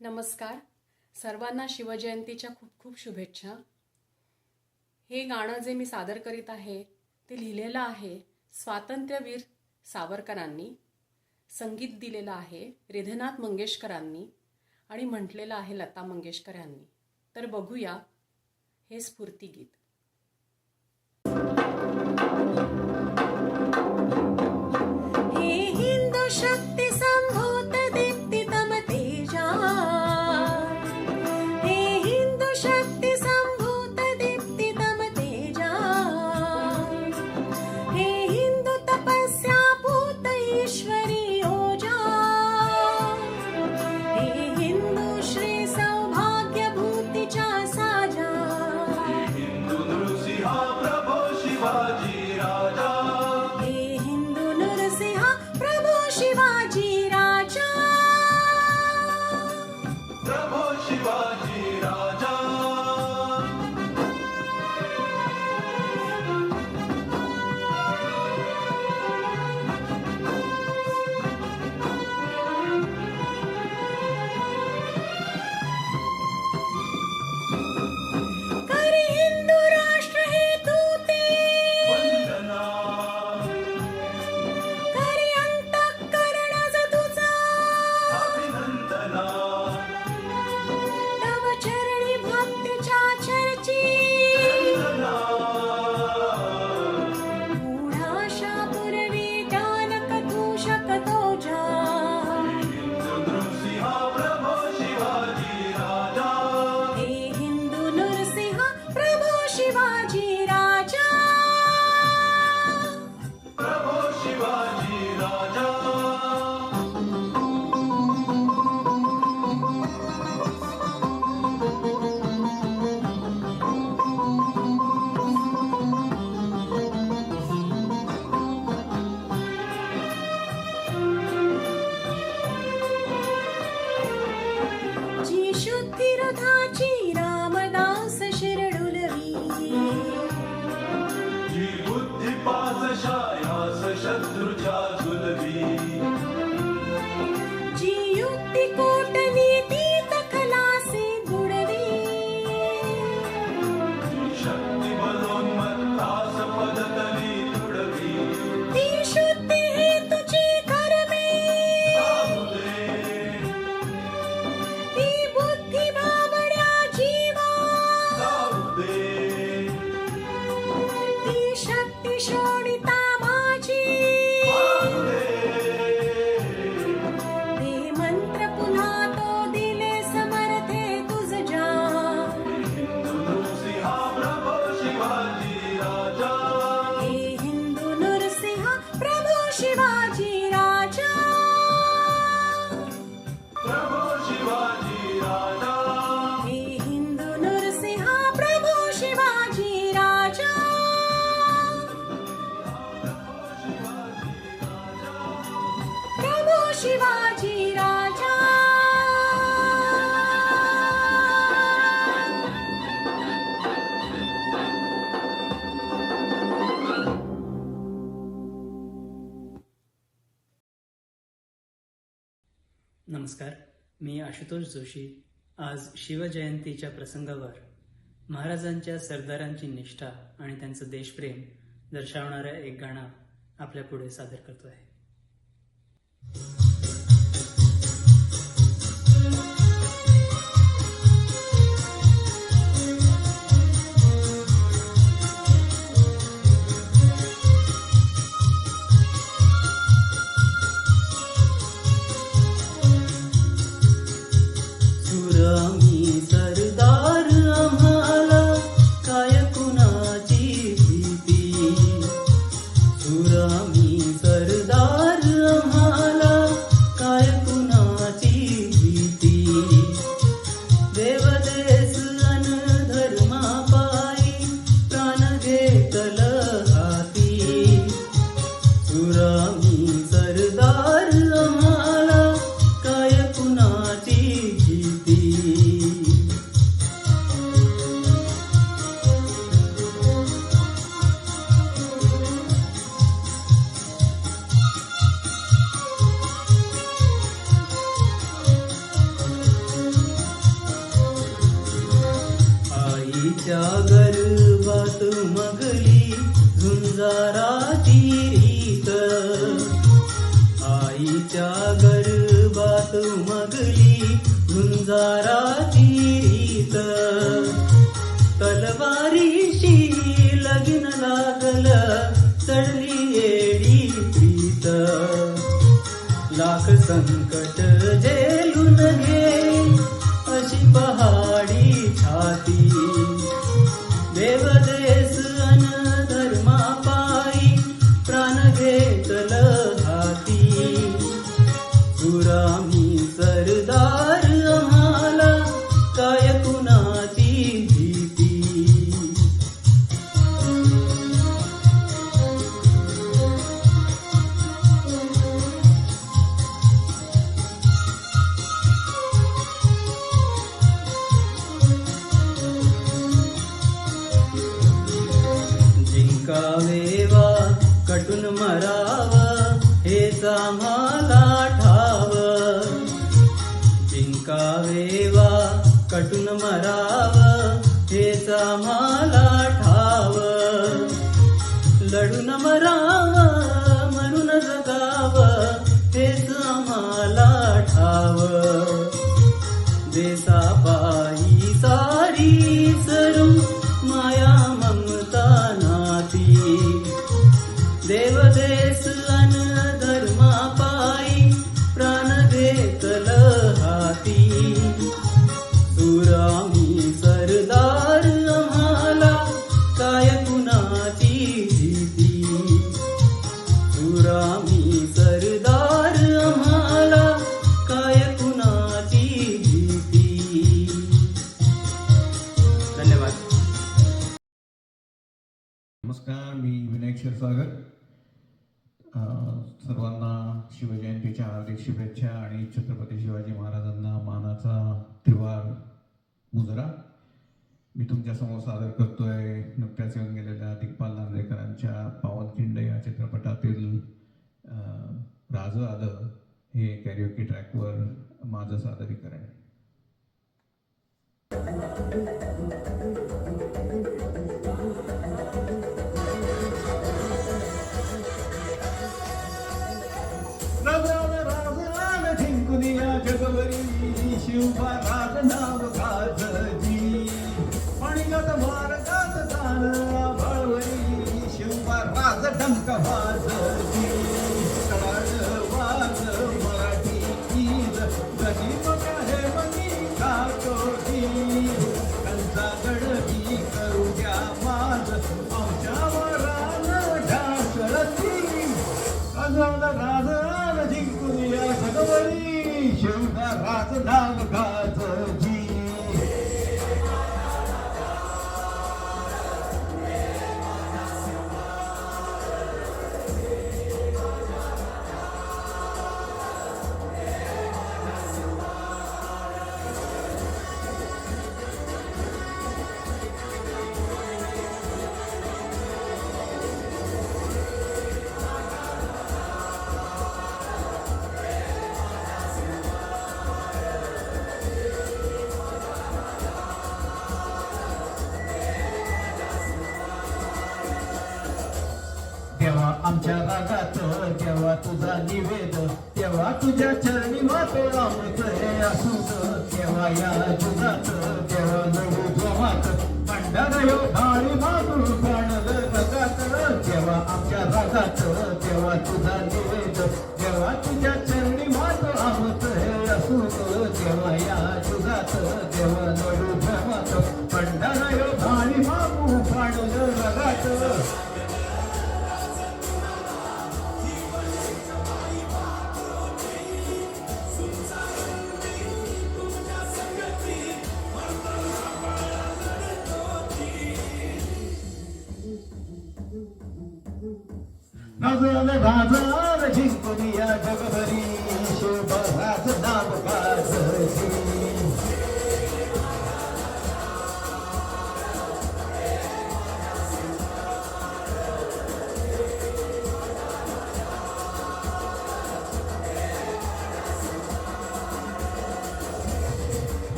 नमस्कार. सर्वांना शिवजयंतीच्या खूप खूप शुभेच्छा. हे गाणं जे मी सादर करीत आहे ते लिहिलेलं आहे स्वातंत्र्यवीर सावरकरांनी संगीत दिलेलं आहे रेधनाथ मंगेशकरांनी आणि म्हटलेलं आहे लता मंगेशकर यांनी तर बघूया हे स्फूर्तीगीत नमस्कार मी आशुतोष जोशी. आज शिवजयंतीच्या प्रसंगावर महाराजांच्या सरदारांची निष्ठा आणि त्यांचं देशप्रेम दर्शवणारं एक गाणं आपल्यापुढे सादर करतो आहे गर बा मगली गुन्दा रात आई जागर बात मगली गुञ्जारात लागल चढली येडी प्रीत। लाख संकट love. शिवजयंतीच्या हार्दिक शुभेच्छा आणि छत्रपती शिवाजी महाराजांना मानाचा त्रिवार मुजरा. मी तुमच्यासमोर सादर करतोय नुकत्याच येऊन गेलेल्या दिग्पाल नांदेकरांच्या पावनखिंड या चित्रपटातील राज आलं हे कॅरिओकी ट्रॅकवर माझं सादरीकरण. जगवरी राज नाव गाजजी पाणीगत मार्गात जाण आभाळवरी शिवबा राज डंक तेव्हा आमच्या रागात तेव्हा तुझा निवेद तेव्हा तुझ्या चरणी मातो अमृत हे असूत तेव्हा या जुगात तेव्हा नवू जोमात भंडार यो डाळी मातू प्राणल रगात तेव्हा आमच्या रागात तेव्हा तुझा निवेद नजर जिंकून या जगभरी शिवराज नाव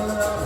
Allah.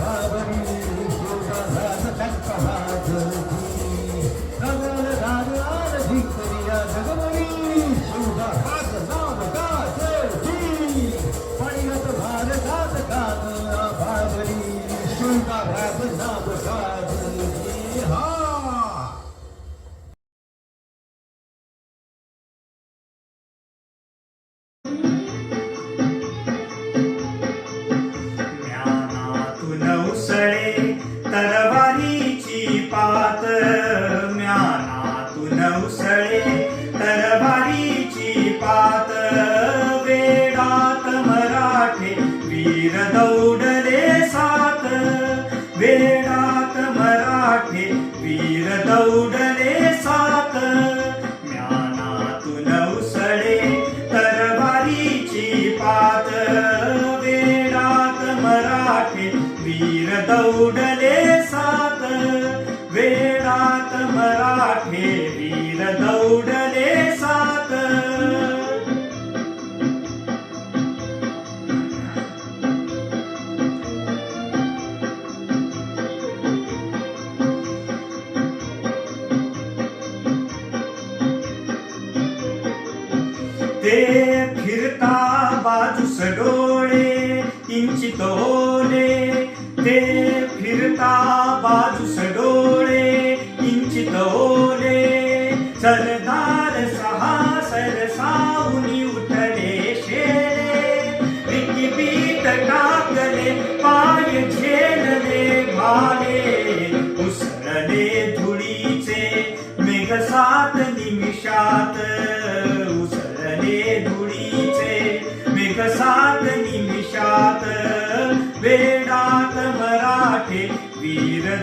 కించితో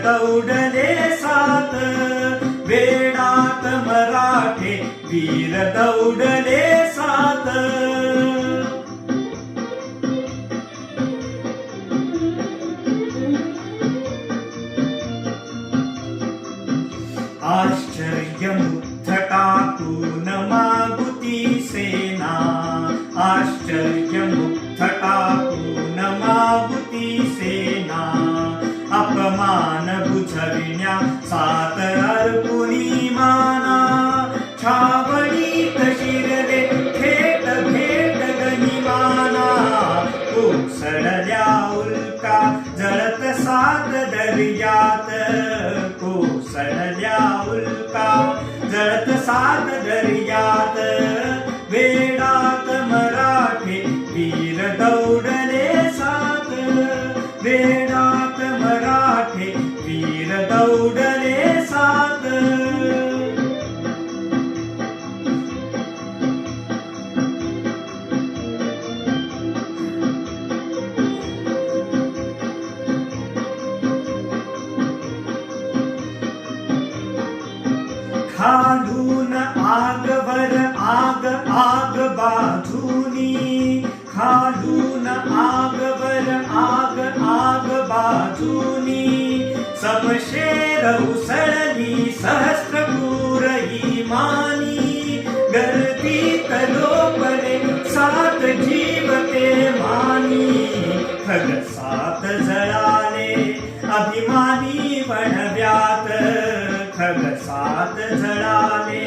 दौडले सात. वेडात मराठे वीर दौडले सात. जळत सात दर्यात. खगसात जळाले अभिमानी बनव्यात खगसात जळाले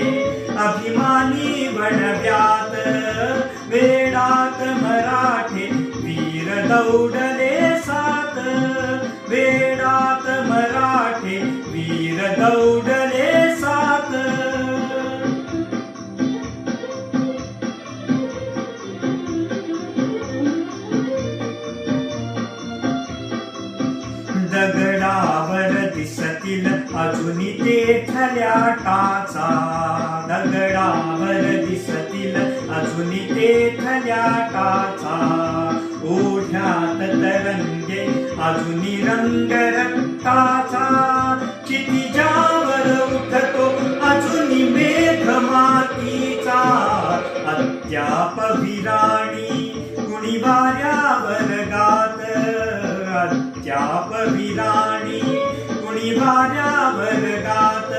अभिमानी बनव्यात वेडात मराठे वीर दौडले टाचा दगडावर दिसतील. अजून तेथल्या टाचा ओढ्यात तरंगे. अजून रंग रक्ताचा चितिजावर उठतो. अजून मेघ मातीचा अद्याप विराणी कुणी वाऱ्यावर गात. अद्याप विराणी निघाल्या भरगात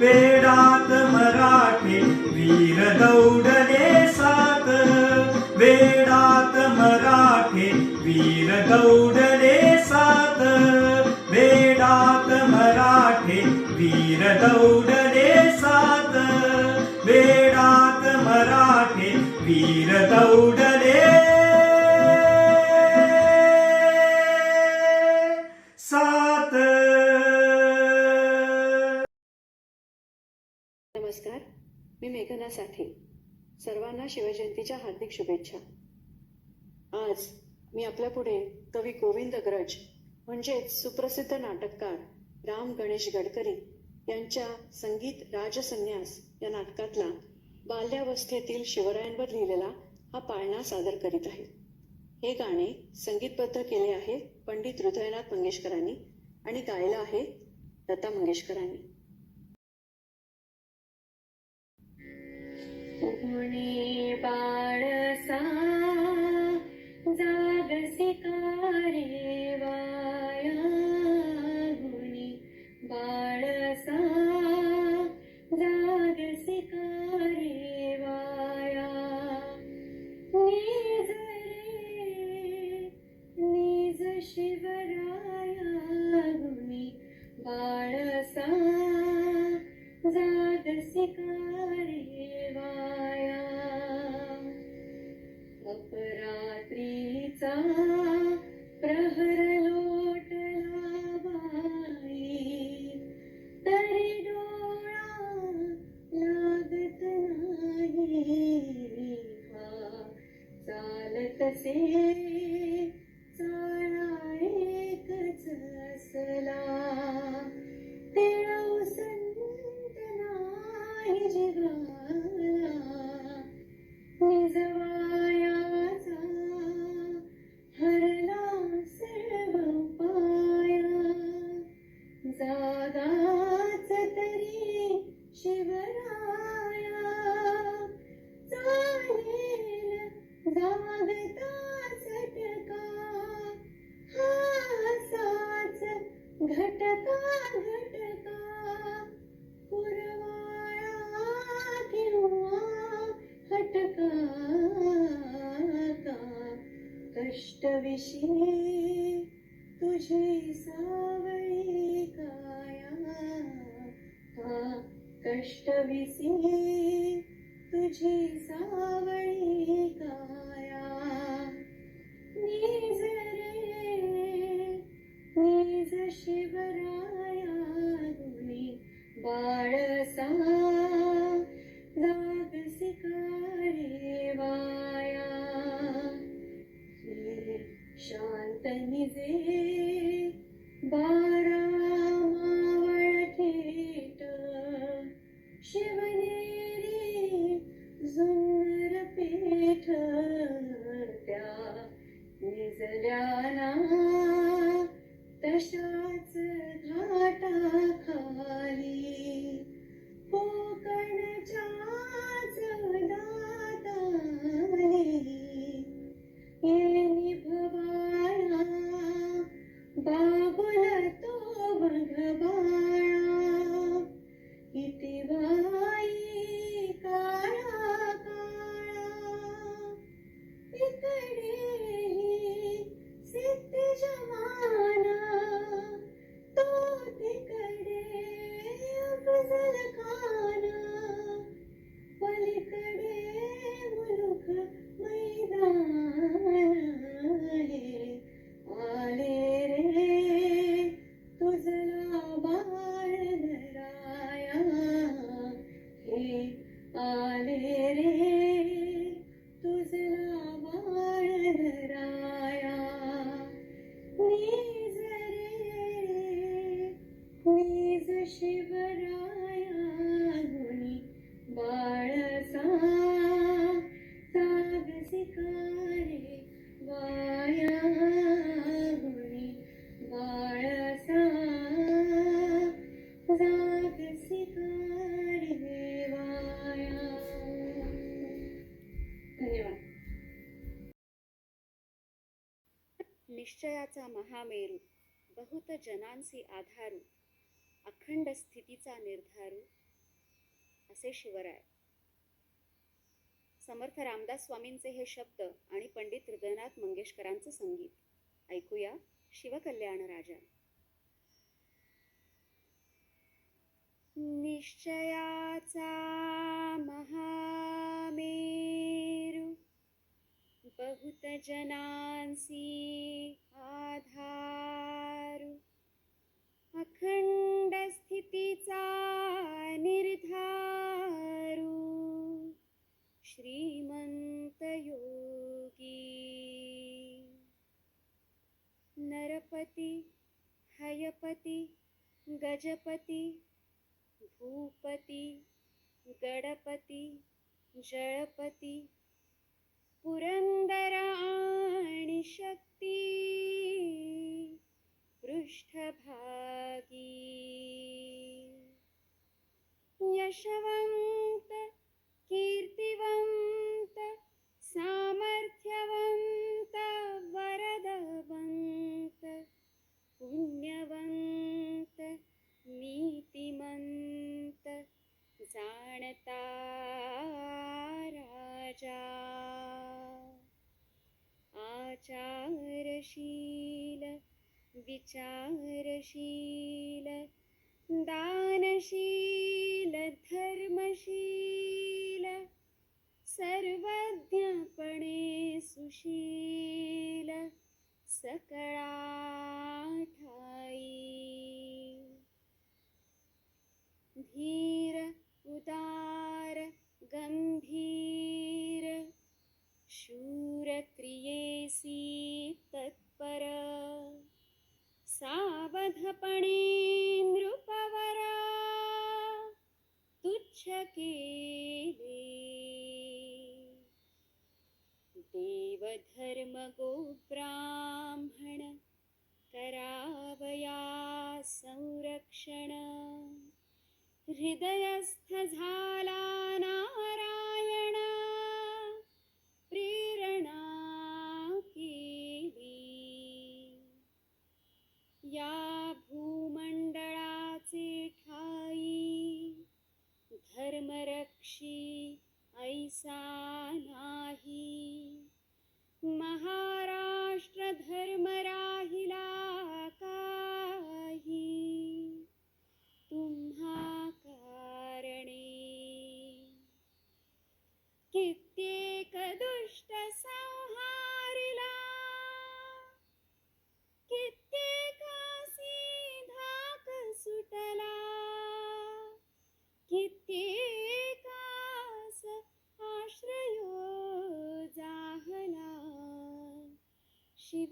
वेडात मराठे वीर दौडले सात. वेडात मराठे वीर दौडले सात. वेडात मराठे वीर दौडले सात. वेडात मराठे वीर दौडले सगळ्यांसाठी सर्वांना शिवजयंतीच्या हार्दिक शुभेच्छा. आज मी आपल्यापुढे कवी गोविंद ग्रज म्हणजेच सुप्रसिद्ध नाटककार राम गणेश गडकरी यांच्या संगीत राजसन्यास या नाटकातला बाल्यावस्थेतील शिवरायांवर लिहिलेला हा पाळणा सादर करीत आहे. हे गाणे संगीतबद्ध केले आहे पंडित हृदयनाथ मंगेशकरांनी आणि गायलं आहे लता मंगेशकरांनी. Uni ba see कष्टविषयी तुझे सावळी काया हा कष्टविषयी तुझे सावळी Shiva. निश्चयाचा महामेरू बहुत जनांसी आधारू अखंड स्थितीचा निर्धारू असे शिवराय. समर्थ रामदास स्वामींचे हे शब्द आणि पंडित हृदयनाथ मंगेशकरांचं संगीत. ऐकूया शिवकल्याण राजा. निश्चयाचा महामेरु। बहुतजनांसी आधारु। अखंड स्थितीचा निर्धारू। श्रीमंत योगी। नरपती हयपती गजपती भूपती गणपती जळपती पुरण चारशी माझपणे नृपवरा तुच्छ केले. देवधर्मगोप्रा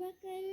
በቀለ